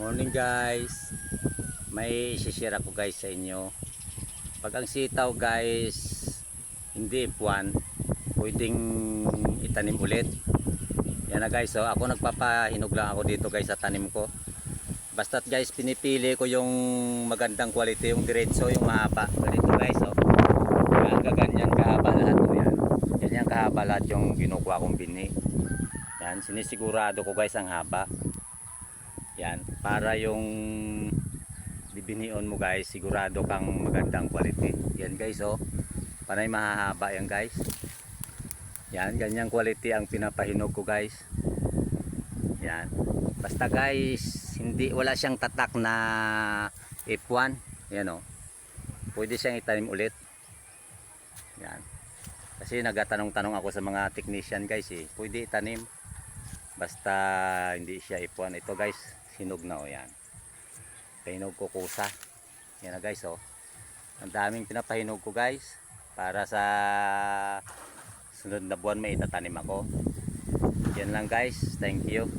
Morning guys. May share ako guys sa inyo. Pag ang sitaw guys hindi F1, pwedeng itanim ulit. Yan na guys, so ako nagpapahinog lang ako dito guys sa tanim ko. Basta't guys pinipili ko yung magandang quality, yung diretso, yung mahaba. Ganito guys, oh. Yan, gaganyan kahaba lahat oh, yan. Ganyan kahaba lahat yung kinukuha kong bini. Yan, sinisigurado ko guys ang haba. Yan, para yung bibinion mo guys, sigurado kang magandang quality. Yan guys, oh. Panay mahahaba yan guys. Yan, ganyang quality ang pinapahinog ko guys. Yan. Basta guys, hindi wala siyang tatak na F1. Yan oh. Pwede siyang itanim ulit. Yan. Kasi nagatanong-tanong ako sa mga technician guys eh. Pwede itanim. Basta hindi siya F1. Ito guys, hinog na oh yan. Pahinog ko kusa. Yan na guys oh. Ang daming pinapahinog ko guys. Para sa sunod na buwan may itatanim ako. Yan lang guys. Thank you.